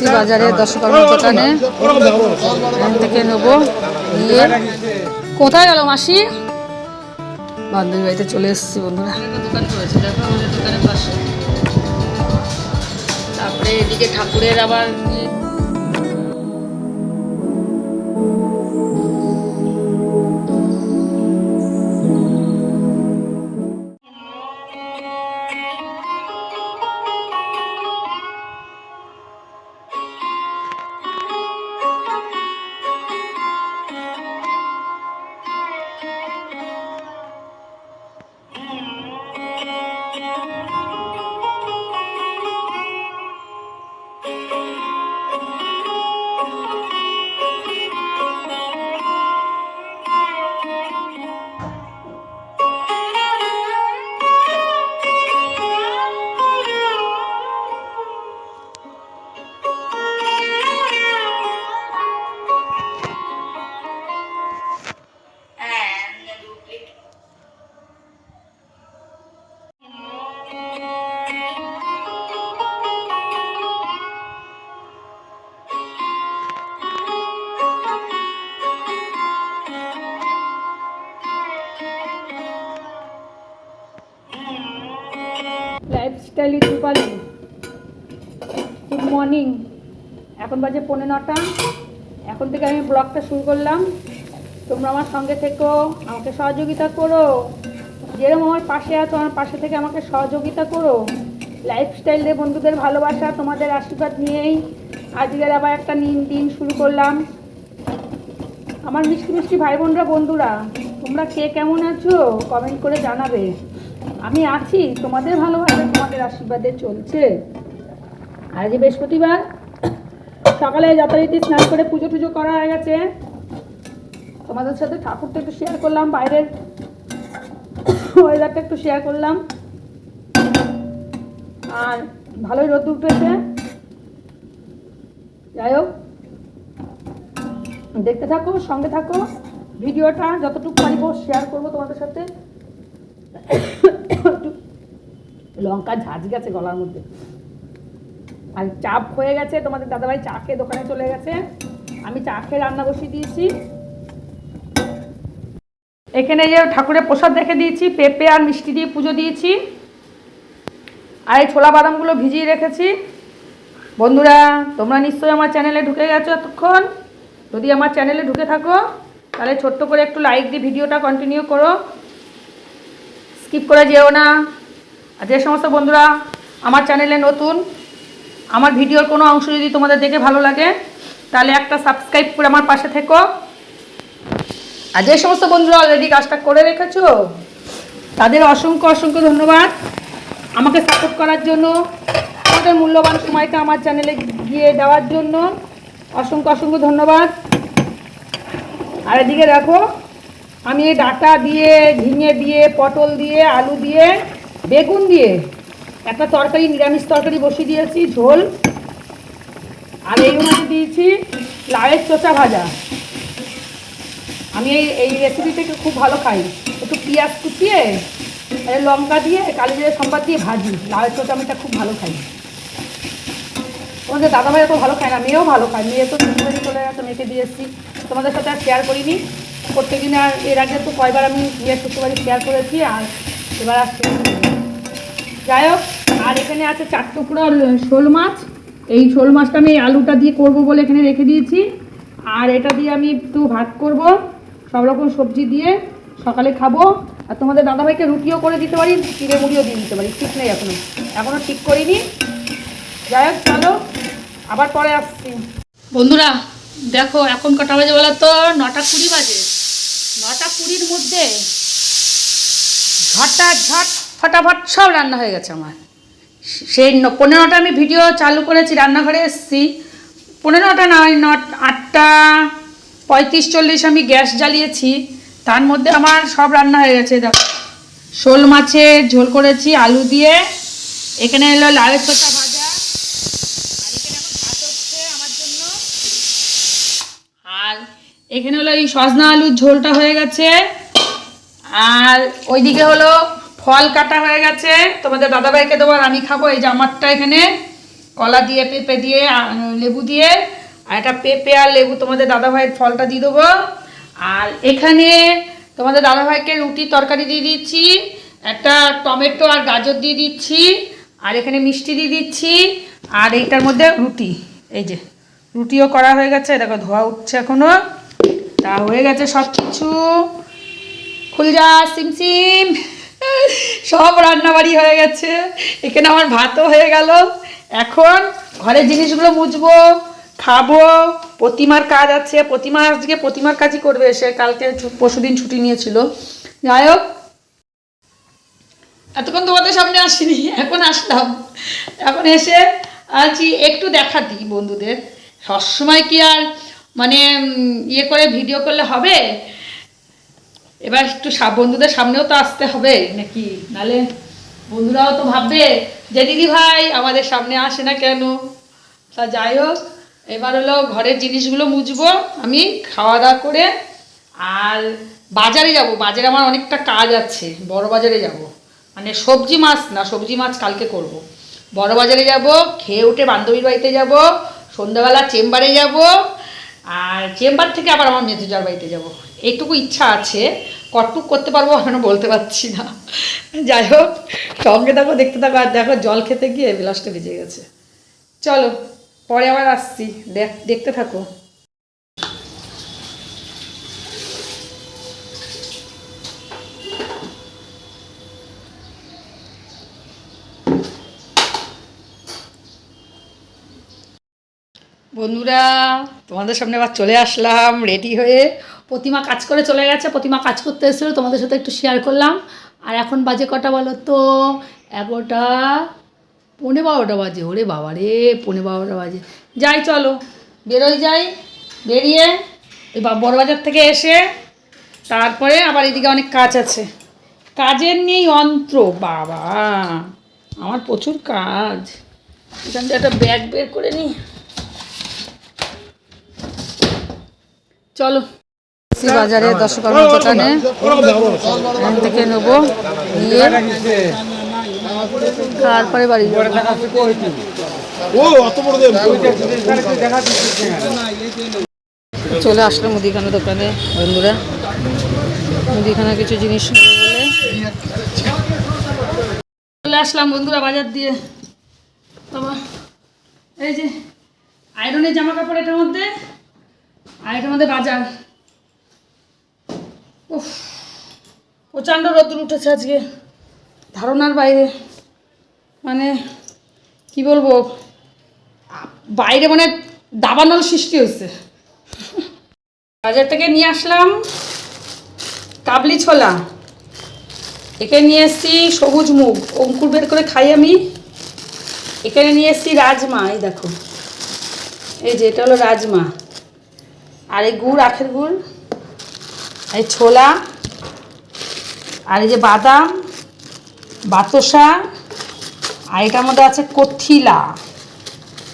এসছি বাজারে দশকর্ম দোকানে। এখান থেকে নেব নিয়ে। কোথায় গেল মাসি? বান্ধবী বাড়িতে চলে এসেছি বন্ধুরা। দোকান করেছে দেখো আমাদের দোকানের পাশে তারপরে এদিকে ঠাকুরের আবার এখন বাজে পৌনে নটা। এখন থেকে আমি ব্লগটা শুরু করলাম। তোমরা আমার সঙ্গে থেকো, আমাকে সহযোগিতা করো। যেরকম আমার পাশে আছো, আমার পাশে থেকে আমাকে সহযোগিতা করো। লাইফস্টাইল দিয়ে বন্ধুদের ভালোবাসা, তোমাদের আশীর্বাদ নিয়েই আজকের আবার একটা নিন দিন শুরু করলাম। আমার মিষ্টি মিষ্টি ভাই বোনরা বন্ধুরা, তোমরা কে কেমন আছো? কমেন্ট করে জানাবে। আমি আছি, তোমাদের ভালোবাসা, তোমাদের আশীর্বাদে চলছে। আজ বৃহস্পতিবার সকালে যথারীতি স্নান করে পুজো টুজো করা হয়ে গেছে। তোমাদের সাথে ঠাকুরটা একটু শেয়ার করলাম, বাইরের ওয়েদারটা একটু শেয়ার করলাম। আর ভালোই রোদ উঠেছে। যাই হোক, দেখতে থাকো, সঙ্গে থাকো। ভিডিওটা যতটুকু পারিব শেয়ার করব তোমাদের সাথে। লঙ্কা ঝাঁজ গেছে গলার মধ্যে। আর চাপ হয়ে গেছে, তোমাদের দাদাভাই চা খেয়ে দোকানে চলে গেছে। আমি চা খেয়ে রান্না বসিয়ে দিয়েছি। এখানে যে ঠাকুরের প্রসাদ রেখে দিয়েছি, পেঁপে আর মিষ্টি দিয়ে পুজো দিয়েছি। আর এই ছোলা বাদামগুলো ভিজিয়ে রেখেছি। বন্ধুরা, তোমরা নিশ্চয়ই আমার চ্যানেলে ঢুকে গেছো এতক্ষণ। যদি আমার চ্যানেলে ঢুকে থাকো, তাহলে ছোট্ট করে একটু লাইক দিয়ে ভিডিওটা কন্টিনিউ করো। স্কিপ করে যেও না। আর যে সমস্ত বন্ধুরা আমার চ্যানেলে নতুন আমার ভিডিওর কোনো অংশ যদি তোমাদের দেখে ভালো লাগে, তাহলে একটা সাবস্ক্রাইব করে আমার পাশে থেকো। আর যে সমস্ত বন্ধুরা অলরেডি কাজটা করে রেখেছো, তাদের অসংখ্য অসংখ্য ধন্যবাদ। আমাকে সাপোর্ট করার জন্য, আমাদের মূল্যবান সময়টা আমার চ্যানেলে গিয়ে দেওয়ার জন্য অসংখ্য অসংখ্য ধন্যবাদ। আর এদিকে দেখো, আমি ডাটা দিয়ে, ঝিঙে দিয়ে, পটল দিয়ে, আলু দিয়ে, বেগুন দিয়ে একটা তরকারি, নিরামিষ তরকারি বসিয়ে দিয়েছি, ঝোল, আর এই মধ্যে দিয়েছি লাউয়ের চোচা ভাজা। আমি এই এই রেসিপিটাকে খুব ভালো খাই। একটু পেঁয়াজ কুচিয়ে লঙ্কা দিয়ে, কালি জিরে সম্বাদ দিয়ে ভাজি। লাউয়ের চোচা আমিটা খুব ভালো খাই। তোমাদের দাদাভাই তো ভালো খায় না, মেয়েও ভালো খায়। মেয়ে তো শ্বশুরবাড়ি চলে গেছে, মেয়েকে দিয়ে এসেছি। তোমাদের সাথে আর শেয়ার করিনি। প্রত্যেকদিন আর এর আগে তো কয়বার আমি মেয়ের শ্বশুরবাড়ি শেয়ার করেছি, আর এবার আসছে। যাই হোক, আর এখানে আছে চার টুকরো শোল মাছ। এই শোল মাছটা আমি আলুটা দিয়ে করব বলে এখানে রেখে দিয়েছি। আর এটা দিয়ে আমি একটু ভাত করব, সব রকম সবজি দিয়ে সকালে খাব। আর তোমাদের দাদাভাইকে রুটিও করে দিতে পারি, চিড়ে মুড়িও দিয়ে দিতে পারি, ঠিক নেই এখনও। এখনও ঠিক করিনি। যাই হোক, চলো, আবার পরে আসছি। বন্ধুরা, দেখো, এখন কটা বাজে বলো তো? নটা কুড়ি বাজে। নটা কুড়ির মধ্যে ঝটটা ঝট ফটাফট সব রান্না হয়ে গেছে আমার। সেই পনেরোটা আমি ভিডিও চালু করেছি, রান্নাঘরে এসেছি। পনেরোটা নয় নট আটটা, পঁয়ত্রিশ, চল্লিশ আমি গ্যাস জ্বালিয়েছি। তার মধ্যে আমার সব রান্না হয়ে গেছে, দেখো। শোল মাছের ঝোল করেছি, আলু দিয়ে। এখানে এলো লালের চোখা ভাজা। আর এখানে হলো এই সজনা আলুর ঝোলটা হয়ে গেছে। আর ওইদিকে হলো ফল কাটা হয়ে গেছে। তোমাদের দাদাভাইকে দেবো আর আমি খাব। এই যে আমারটা এখানে। কলা দিয়ে, পেঁপে দিয়ে লেবু দিয়ে। আর একটা পেঁপে আর লেবু তোমাদের দাদাভাইয়ের ফলটা দিয়ে দেবো। আর এখানে তোমাদের দাদাভাইকে রুটি তরকারি দিয়ে দিচ্ছি। একটা টমেটো আর গাজর দিয়ে দিচ্ছি। আর এখানে মিষ্টি দিয়ে দিচ্ছি। আর এইটার মধ্যে রুটি। এই যে, রুটিও করা হয়ে গেছে। দেখো, ধোয়া উঠছে এখনও তা হয়ে গেছে সব কিছু খুলজা সিমসিম সব রান্নাবাড়ি হয়ে গেছে। এখানে আমার ভাতও হয়ে গেল। এখন ঘরের জিনিসগুলো মুছবো, খাব। প্রতিমার কাজ আছে। প্রতিমা আজকে প্রতিমার কাজই করবে সে। কালকে পরশু দিন ছুটি নিয়েছিল। যাই হোক, এতক্ষণ তোমাদের সামনে আসিনি, এখন আসলাম। এখন এসে আছি, একটু দেখাতি বন্ধুদের। সবসময় কি আর মানে ইয়ে করে ভিডিও করলে হবে? এবার একটু বন্ধুদের সামনেও তো আসতে হবে নাকি? নালে বন্ধুরাও তো ভাববে যে, দিদি ভাই, আমাদের সামনে আসে না কেন? তা যাই হোক, এবার হলো ঘরের জিনিসগুলো মুছবো আমি, খাওয়া দাওয়া করে, আর বাজারে যাব। বাজারে আমার অনেকটা কাজ আছে, বড় বাজারে যাব। মানে সবজি মাছ না, সবজি মাছ কালকে করব। বড় বাজারে যাব, খেয়ে উঠে বান্ধবীর বাড়িতে যাব, সন্ধ্যাবেলা চেম্বারে যাব, আর চেম্বার থেকে আবার আমার মেজুজার বাড়িতে যাব। এইটুকু ইচ্ছা আছে কটুক করতে পারব এখনও বলতে পারছি না। যাই হোক, সঙ্গে থাকো, দেখতে থাকো, আর দেখো, জল খেতে গিয়ে বিলাসটা বেজে গেছে। চলো, পরে আবার আসছি, দেখ, দেখতে থাকো। বন্ধুরা, তোমাদের সামনে আবার চলে আসলাম রেডি হয়ে। প্রতিমা কাজ করে চলে গেছে, প্রতিমা কাজ করতে এসেছিল, তোমাদের সাথে একটু শেয়ার করলাম। আর এখন বাজে কটা বলো তো এগারোটা, পৌনে বারোটা বাজে, ওরে বাবা রে, পৌনে বারোটা বাজে। যাই, চলো, বেরোই যাই, বেরিয়ে ওই বা- বড়বাজার থেকে এসে তারপরে আবার এদিকে অনেক কাজ আছে। কাজের নেই অন্ত্র, বাবা, আমার প্রচুর কাজ। এখান থেকে একটা ব্যাগ বের করে নিই। চলো। বাজারে দশকর্মা দোকানে এখান থেকে নেব নিয়ে বড় চলে আসলো মুদিখানা দোকানে বন্ধুরা। মুদিখানা কিছু জিনিস বলে। চলে আসলাম বন্ধুরা বাজার দিয়ে। বাবা এই যে আয়রনের জামা কাপড় এটার মধ্যে। আর এটার মধ্যে বাজার। উফ, প্রচণ্ড রোদ্দুর উঠেছে আজকে। ধারণার বাইরে। মানে কি বলব? বাইরে মানে দাবানল সৃষ্টি হয়েছে। বাজার থেকে নিয়ে আসলাম কাবলি ছোলা। এখানে নিয়ে এসেছি সবুজ মুগ। অঙ্কুর বের করে খাই আমি। এখানে নিয়ে এসেছি রাজমা, এই দেখো। এই যে, এটা হলো রাজমা। আর এই গুড়, আখের গুড়, এই ছোলা, আর এই যে বাদাম বাতসা আর এটার মধ্যে আছে কথিলা।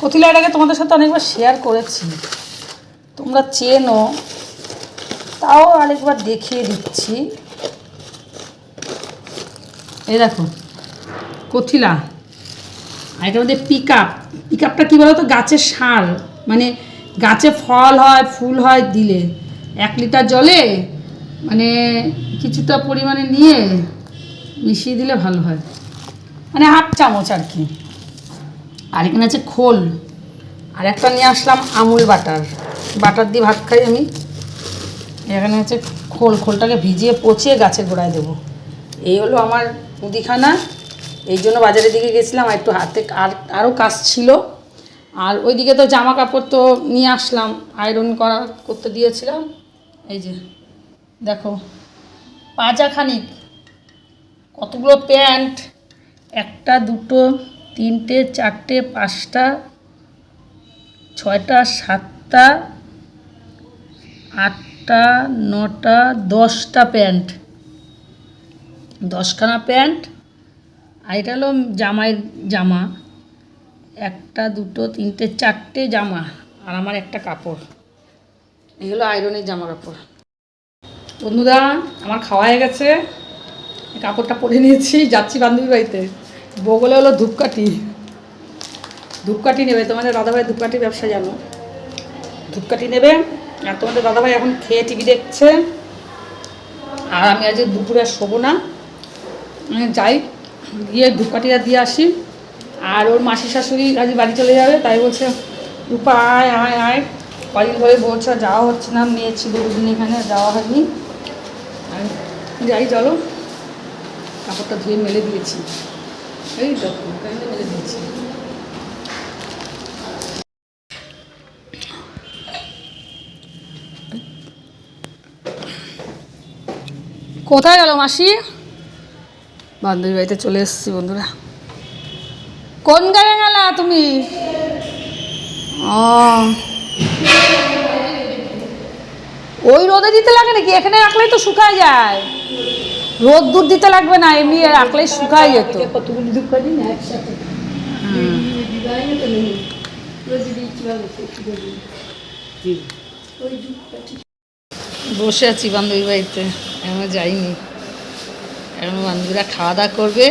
কথিলা এটাকে তোমাদের সাথে অনেকবার শেয়ার করেছি। তোমরা চেনো, তাও আরেকবার দেখিয়ে দিচ্ছি। এই দেখো, কথিলা। আর এটার মধ্যে পিক আপ পিক আপটা কী বলো তো গাছের সার মানে গাছে ফল হয়, ফুল হয়, দিলে। এক লিটার জলে মানে কিছুটা পরিমাণে নিয়ে মিশিয়ে দিলে ভালো হয়। মানে হাফ চামচ আর কি। আর এখানে আছে খোল। আর একটা নিয়ে আসলাম আমুল বাটার। বাটার দিয়ে ভাত খাই আমি। এখানে হচ্ছে খোল। খোলটাকে ভিজিয়ে পচিয়ে গাছের গোড়ায় দেবো। এই হলো আমার মুদিখানা। এই জন্য বাজারের দিকে গেছিলাম, আর একটু হাতে আর আরও কাজ ছিল। আর ওইদিকে তো জামা কাপড় তো নিয়ে আসলাম আয়রন করা করতে দিয়েছিলাম। এই যে, দেখো, পাজা খানিক, কতগুলো প্যান্ট, একটা, দুটো, তিনটে, চারটে, পাঁচটা, ছয়টা, সাতটা, আটটা, নটা, দশটা প্যান্ট। দশখানা প্যান্ট, আর এটা হলো জামাইয়ের জামা। একটা, দুটো, তিনটে, চারটে জামা আর আমার একটা কাপড়। এই হলো আয়রনের জামা কাপড়। বন্ধুরা, আমার খাওয়া হয়ে গেছে। কাপড়টা পরে নিয়েছি, যাচ্ছি বান্ধবী বাড়িতে। বগলে হলো ধূপকাঠি। ধূপকাঠি নেবে, তোমাদের দাদাভাই ধূপকাঠির ব্যবসা জানো? ধূপকাঠি নেবে। আর তোমাদের দাদাভাই এখন খেয়ে টিভি দেখছে। আর আমি আজ দুপুরে শোবো না। যাই, গিয়ে ধূপকাঠিটা দিয়ে আসি। আর ওর মাসি শাশুড়ি আজ বাড়ি চলে যাবে, তাই বলছে, রূপা, আয় আয় আয়। কদিন ধরে বলছে যাওয়া হচ্ছে না নিয়েছি দুদিন এখানে যাওয়া হয়নি। আর যাই, চলো। কাপড়টা ধুয়ে মেলে দিয়েছি। এই দেখো মেলে দিয়েছি। কোথায় গেল মাসি? বান্ধবী বাড়িতে চলে এসেছি বন্ধুরা। কোন জায়গায় গেলা তুমি? ও ওই রোদে দিতে লাগে নাকি? এখানে রাখলেই তো শুকায় যায়। রোদ দূর দিতে লাগবে না এমনি রাখলেই শুকায় যেত। বসে আছি বান্ধবী বাড়িতে এখনও যাইনি। এখন বান্ধবীরা খাওয়া দাওয়া করবে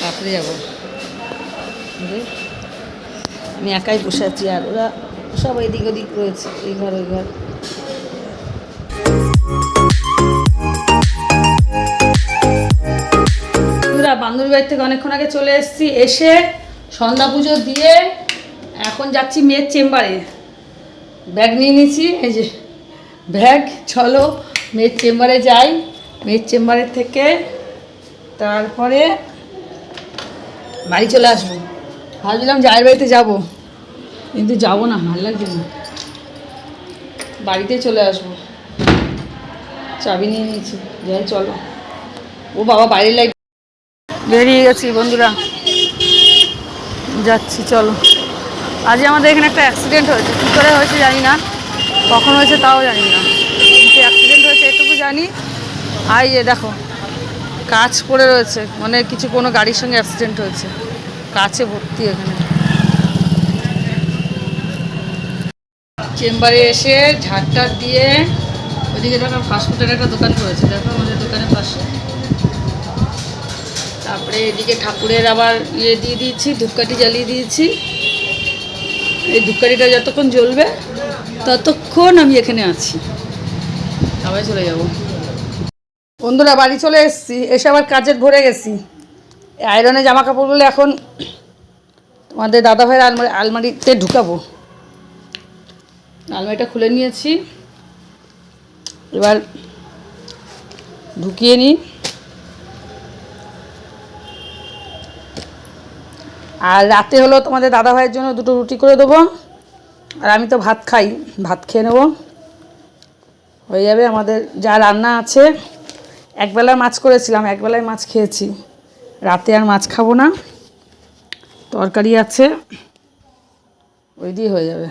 তারপরে যাব। বুঝলে? আমি একাই বসে আছি আর ওরা সব এদিক ওদিক রয়েছে, এই ঘর, ওই ঘর। বান্ধবী বাড়ি থেকে অনেকক্ষণ আগে চলে এসেছি, এসে সন্ধ্যা পুজো দিয়ে এখন যাচ্ছি মেয়ের চেম্বারে। ব্যাগ নিয়ে নিয়েছি, এই যে ব্যাগ, চলো মেয়ের চেম্বারে যাই। মেয়ের চেম্বারের থেকে তারপরে বাড়ি চলে আসব। ভাবছিলাম জায়ের বাড়িতে যাব। কিন্তু যাব না, ভালো লাগছে না। বাড়িতে চলে আসব। চাবি নিয়ে নিয়েছি, যাই চলো। ও বাবা বাইরের লাইট বেরিয়ে গেছি বন্ধুরা। যাচ্ছি, চলো। আজ আমাদের এখানে একটা অ্যাক্সিডেন্ট হয়েছে। কী করে হয়েছে জানি না। কখন হয়েছে তাও জানি না। কিন্তু অ্যাক্সিডেন্ট হয়েছে এটুকু জানি। আর এই যে দেখো, কাজ পড়ে রয়েছে। মানে কিছু কোনো গাড়ির সঙ্গে অ্যাক্সিডেন্ট হয়েছে। কাছে ভর্তি এখানে। চেম্বারে এসে ঝাড়টার দিয়ে ওইদিকে দেখো ফাস্টফুডের একটা দোকান করেছে দেখো আমাদের দোকানের পাশে। তারপরে এদিকে ঠাকুরের আবার ইয়ে দিয়ে দিয়েছি, ধূপকাঠি জ্বালিয়ে দিয়েছি। এই ধূপকাঠিটা যতক্ষণ জ্বলবে, ততক্ষণ আমি এখানে আছি। সবাই চলে যাব। বন্ধুরা, বাড়ি চলে এসেছি, এসে আবার কাজের ভরে গেছি। আয়রনে জামা কাপড়গুলো এখন তোমাদের দাদা ভাইয়ের আলমারি আলমারিতে ঢুকাবো। আলমারিটা খুলে নিয়েছি। এবার ঢুকিয়ে নিই। আর রাতে হলো তোমাদের দাদা ভাইয়ের জন্য দুটো রুটি করে দেবো। আর আমি তো ভাত খাই, ভাত খেয়ে নেব। হয়ে যাবে আমাদের যা রান্না আছে। একবেলা মাছ করেছিলাম, একবেলায় মাছ খেয়েছি। রাতে আর মাছ খাব না। তরকারি আছে। ওই দিয়ে হয়ে যাবে।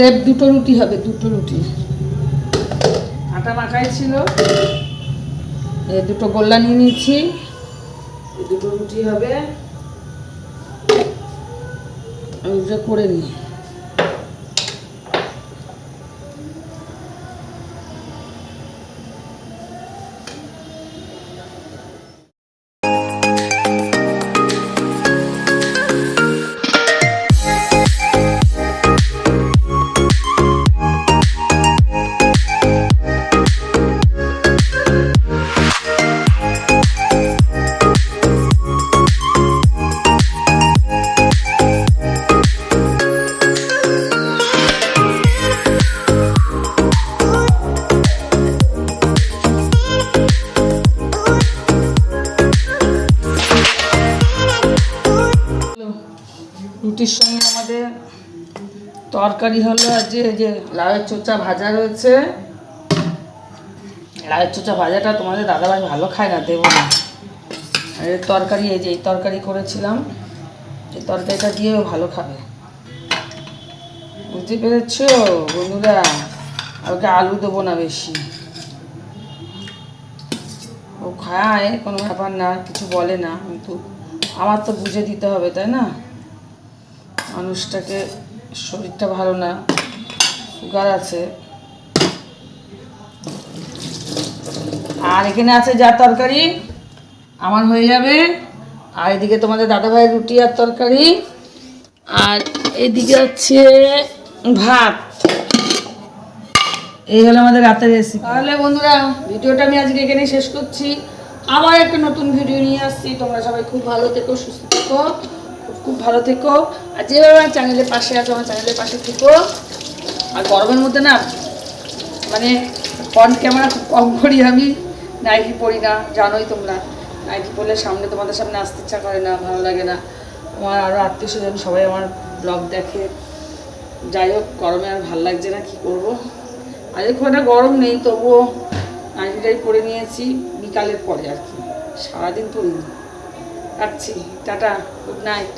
সেফ দুটো রুটি হবে দুটো রুটি। আটা মাখাই ছিল। এই দুটো গোল্লা নিয়ে নিচ্ছি দুটো রুটি হবে। করে নিই। রুটির সঙ্গে আমাদের তরকারি হলো যে যে লাউয়ের চোচা ভাজা রয়েছে। লাউয়ের চোচা ভাজাটা তোমাদের দাদাভাই ভালো খায় না, দেবো না। আর তরকারি, এই যে এই তরকারি করেছিলাম, এই তরকারিটা দিয়েও ভালো খাবে। বুঝতে পেরেছ বন্ধুরা? ওকে আলু দেবো না বেশি। ও খায়, কোনো ব্যাপার না, কিছু বলে না, কিন্তু আমার তো বুঝে দিতে হবে, তাই না? মানুষটাকে শরীরটা ভালো না, সুগার আছে। আর এখানে আছে যা তরকারি, আমার হয়ে যাবে। আর এদিকে তোমাদের দাদাভাইয়ের রুটি আর তরকারি। আর এদিকে হচ্ছে ভাত। এই হলো আমাদের রাতের রেসিপি তাহলে বন্ধুরা, ভিডিওটা আমি আজকে এখানে শেষ করছি। আবার একটা নতুন ভিডিও নিয়ে আসছি। তোমরা সবাই খুব ভালো থেকো, সুস্থ থেকো। খুব ভালো থেকো। আর যেভাবে আমার চ্যানেলের পাশে আছো, আমার চ্যানেলের পাশে থেকো। আর গরমের মধ্যে না মানে ফ্রন্ট ক্যামেরা খুব কম করি আমি। নাইটি পরি না, জানোই তোমরা। নাইটি পরলে সামনে তোমাদের সামনে আসতে ইচ্ছা করে না, ভালো লাগে না। আমার আরও আত্মীয় স্বজন সবাই আমার ব্লগ দেখে। যাই হোক, গরমে আর ভালো লাগছে না, কী করব? আজকে খুব একটা গরম নেই, তবুও নাইটিটাই পরে নিয়েছি। বিকালের পরে আর কি। সারাদিন পরিনি। রাখছি। টাটা। Good night